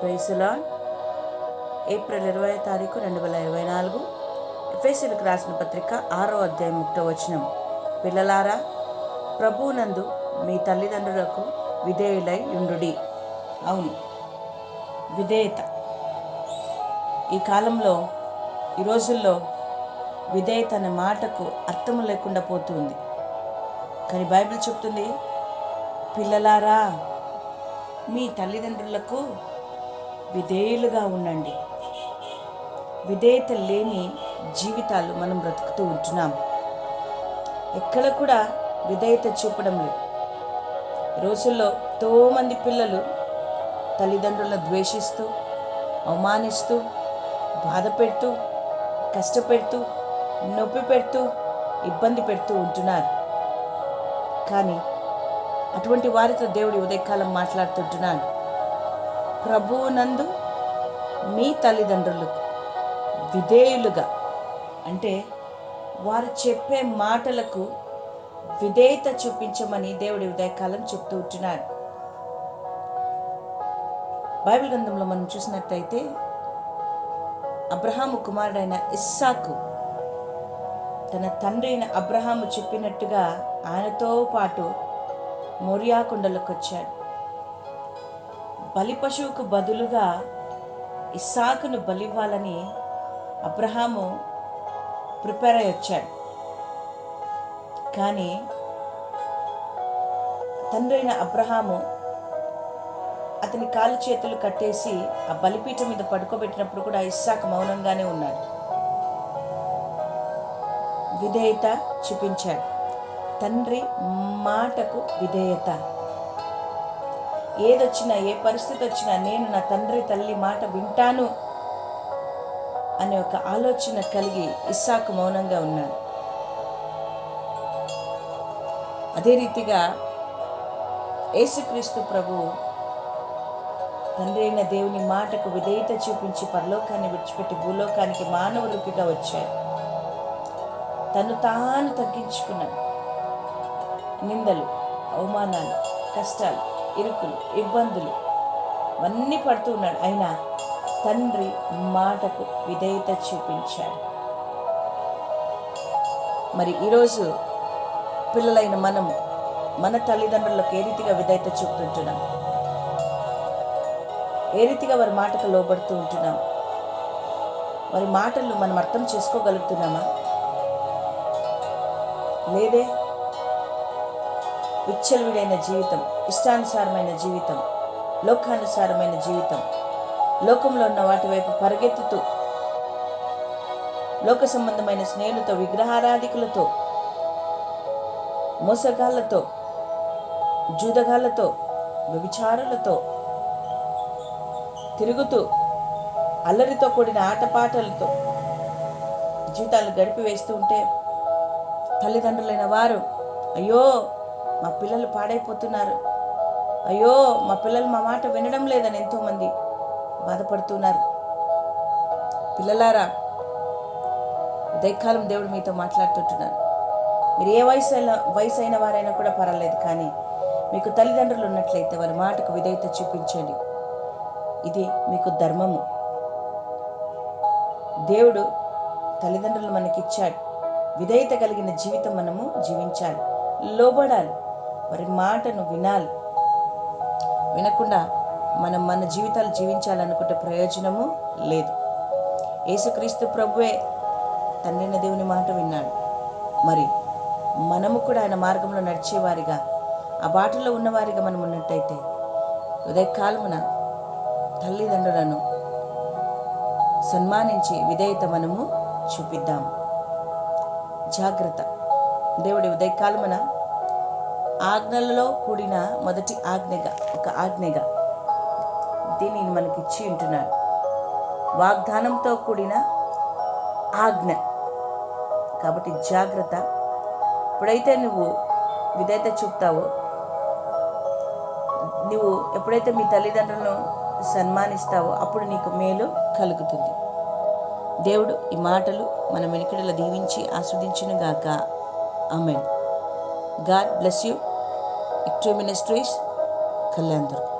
ప్రైసులా April ఇరవై తారీఖు రెండు వేల ఇరవై నాలుగు. ఎఫ్ఎస్సీలకు రాసిన పత్రిక ఆరో అధ్యాయం ముక్త వచనం. పిల్లలారా ప్రభువునందు మీ తల్లిదండ్రులకు విధేయులై ఉండుడి. అవును విధేయత. ఈ కాలంలో ఈ రోజుల్లో విధేయత అనే మాటకు అర్థం లేకుండా పోతుంది. కానీ బైబిల్ చెప్తుంది పిల్లలారా మీ తల్లిదండ్రులకు విధేయులుగా ఉండండి. విధేయత లేని జీవితాలు మనం బ్రతుకుతూ ఉంటున్నాం. ఎక్కడ కూడా విధేయత చూపడం లేదు. రోజుల్లో ఎంతోమంది పిల్లలు తల్లిదండ్రులను ద్వేషిస్తూ అవమానిస్తూ బాధ పెడుతూ కష్టపెడుతూ నొప్పి పెడుతూ ఇబ్బంది పెడుతూ ఉంటున్నారు. కానీ అటువంటి వారితో దేవుడి ఉదయకాలం మాట్లాడుతుంటున్నాడు. ప్రభువునందు మీ తల్లిదండ్రులకు విధేయులుగా అంటే వారు చెప్పే మాటలకు విధేయత చూపించమని దేవుడి ఉదయకాలం చెప్తూ ఉంటున్నారు బైబిల్ గ్రంథంలో మనం చూసినట్టయితే అబ్రహాము కుమారుడైన ఇస్సాకు తన తండ్రి అయిన అబ్రహాము చెప్పినట్టుగా ఆయనతో పాటు మొరియాకొండలకు వచ్చాడు. బలి పశువుకు బదులుగా ఇస్సాకును బలివ్వాలని అబ్రహాము ప్రిపేర్ అయి వచ్చాడు. కానీ తండ్రి అయిన అబ్రహాము అతని కాలు చేతులు కట్టేసి ఆ బలిపీఠం మీద పడుకోబెట్టినప్పుడు కూడా ఇస్సాకు మౌనంగానే ఉన్నాడు. విధేయత చూపించాడు. తండ్రి మాటకు విధేయత. ఏదొచ్చినా ఏ పరిస్థితి వచ్చినా నేను నా తండ్రి తల్లి మాట వింటాను అనే ఒక ఆలోచన కలిగి ఇస్సాకు మౌనంగా ఉన్నాడు. అదే రీతిగా యేసుక్రీస్తు ప్రభు తండ్రి అయిన దేవుని మాటకు విధేయత చూపించి పరలోకాన్ని విడిచిపెట్టి భూలోకానికి మానవ రూపిగా వచ్చాడు. తను తాను తగ్గించుకున్నాడు నిందలు అవమానాలు కష్టాలు ఇరుకులు ఇబ్బందులు. అన్నీ పడుతూ ఉన్నాడు. అయినా తండ్రి మాటకు విధేయత చూపించాడు. మరి ఈరోజు పిల్లలైన మనము మన తల్లిదండ్రులకు ఏ రీతిగా విధేయత చూపుతుంటున్నాం? ఏ రీతిగా వారి మాటకు లోబడుతూ ఉంటున్నాం? వారి మాటలు మనం అర్థం చేసుకోగలుగుతున్నామా? లేదే? విచ్చలవిడైన జీవితం ఇష్టానుసారమైన జీవితం లోకానుసారమైన జీవితం. లోకంలో ఉన్న వాటి వైపు పరిగెత్తుతూ లోక సంబంధమైన స్నేహితులతో విగ్రహారాధికులతో మోసగాళ్ళతో జూదగాళ్ళతో వ్యభిచారులతో తిరుగుతూ అల్లరితో కూడిన ఆటపాటలతో జీవితాలు గడిపి వేస్తూ ఉంటే తల్లిదండ్రులైన వారు అయ్యో మా పిల్లలు పాడైపోతున్నారు. అయ్యో మా పిల్లలు మా మాట వినడం లేదని ఎంతోమంది బాధపడుతున్నారు. పిల్లలారా ఉదయకాలం దేవుడు మీతో మాట్లాడుతుంటున్నారు. మీరు ఏ వయసు అయినా వయసు అయిన వారైనా కూడా పర్వాలేదు కానీ మీకు తల్లిదండ్రులు ఉన్నట్లయితే వారి మాటకు విధేయత చూపించండి. ఇది మీకు ధర్మము. దేవుడు తల్లిదండ్రులు మనకిచ్చాడు. విధేయత కలిగిన జీవితం మనము జీవించాలి. లోబడాలి. వారి మాటను వినాలి. వినకుండా మనం మన జీవితాలు జీవించాలనుకుంటే ప్రయోజనము లేదు. యేసుక్రీస్తు ప్రభువే తండ్రిన దేవుని మాట విన్నాడు. మరి మనము కూడా ఆయన మార్గంలో నడిచేవారిగా ఆ బాటలో ఉన్నవారిగా మనం ఉన్నట్టయితే ఉదయకాలమున తల్లిదండ్రులను సన్మానించి విధేయత మనము చూపిద్దాము జాగ్రత్త. దేవుడి ఉదయకాలమున ఆజ్ఞలలో కూడిన మొదటి ఆజ్ఞగా ఒక ఆజ్ఞగా దీనిని మనకి ఇచ్చి ఉంటున్నాడు. వాగ్దానంతో కూడిన ఆజ్ఞ. కాబట్టి జాగ్రత్త. ఎప్పుడైతే నువ్వు విధేయత చూపుతావో నువ్వు ఎప్పుడైతే మీ తల్లిదండ్రులను సన్మానిస్తావో అప్పుడు నీకు మేలు కలుగుతుంది. దేవుడు ఈ మాటలు మన వెనుకడలో దీవించి ఆస్వాదించును గాక amen. God bless you. Two Ministries, Kalendra.